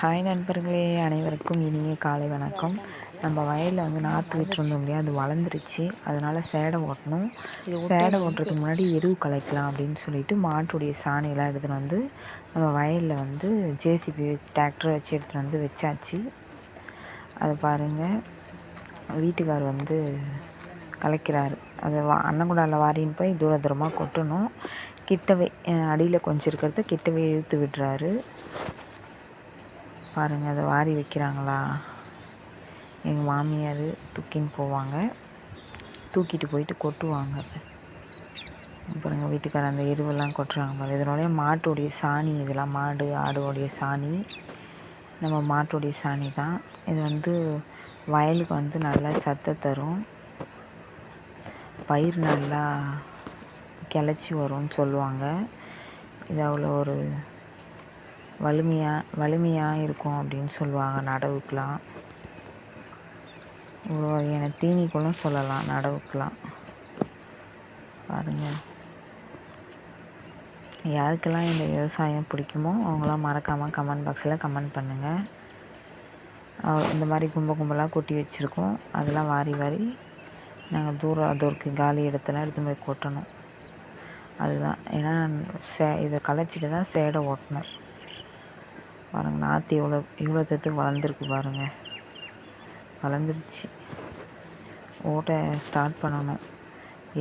Hi நண்பர்களே அனைவருக்கும் இனிய காலை வணக்கம். நம்ம வயலில் வந்து நாற்று விட்டுருந்தோம் இல்லையா அது வளர்ந்துருச்சு. அதனால் சேடை ஓட்டணும். சேடை ஓட்டுறதுக்கு முன்னாடி எருவு கலைக்கலாம் அப்படின்னு சொல்லிட்டு மாட்டுடைய சாணியெல்லாம் எடுத்துகிட்டு வந்து நம்ம வயலில் வந்து ஜேசிபி டிராக்டர் வச்சு எடுத்துகிட்டு வந்து வச்சாச்சு. அது பாருங்கள் வீட்டுக்கார் வந்து கலைக்கிறாரு. அது வா அன்னங்குடாவில் வாரின்னு போய் தூர தூரமாக கொட்டணும். கிட்டவே அடியில் கொஞ்சம் இருக்கிறத கிட்டவே இழுத்து விடுறாரு. பாருங்கள் அதை வாரி வைக்கிறாங்களா? எங்கள் மாமியார் தூக்கின்னு போவாங்க. தூக்கிட்டு போயிட்டு கொட்டுவாங்க. அப்புறம் எங்கள் வீட்டுக்கார அந்த எருவெல்லாம் கொட்டுறாங்க பாரு இதனுடைய மாட்டுடைய சாணி இதெல்லாம் மாடு ஆடுடைய சாணி நம்ம மாட்டுடைய சாணி தான். இது வந்து வயலுக்கு வந்து நல்லா சத்தை தரும். பயிர் நல்லா கிளச்சி வரும்னு சொல்லுவாங்க. இது அவ்வளோ ஒரு வலிமையாக வலிமையாக இருக்கும் அப்படின்னு சொல்லுவாங்க நடவுக்கெலாம் ஒரு வகையான தீனிக்குள்ளும் சொல்லலாம் நடவுக்கெலாம் பாருங்கள் யாருக்கெல்லாம் இந்த விவசாயம் பிடிக்குமோ அவங்களாம் மறக்காமல் கமெண்ட் பாக்ஸில் கமெண்ட் பண்ணுங்கள் இந்த மாதிரி கும்ப கும்பலாக கொட்டி வச்சுருக்கோம். அதெல்லாம் வாரி வாரி நாங்கள் தூரம் அதற்கு காலி இடத்துல எடுத்து போய் கொட்டணும். அதுதான். ஏன்னா சே இதை களைச்சிட்டு தான் சேடை ஓட்டணும். பாருங்கள் நாற்று எவ்வளோ இவ்வளோ தூரத்துக்கு வளர்ந்துருக்கு பாருங்கள் வளர்ந்துருச்சு. ஓட்டை ஸ்டார்ட் பண்ணணும்.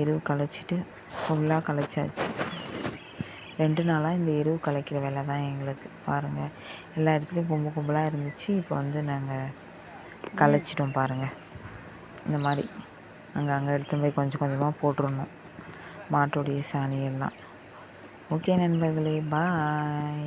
எருவு களைச்சிட்டு ஃபுல்லாக களைச்சாச்சு. ரெண்டு நாளாக இந்த எருவு கலைக்கிற வேலை தான் எங்களுக்கு. பாருங்கள் எல்லா இடத்துலையும் கும்பு கும்பலாக இருந்துச்சு. இப்போ வந்து நாங்கள் களைச்சிட்டோம் பாருங்கள் இந்த மாதிரி அங்கே அங்கே எடுத்து போய் கொஞ்சம் கொஞ்சமாக போட்டுருணும் மாட்டுடைய சாணியெல்லாம். ஓகே நண்பர்களே பாய்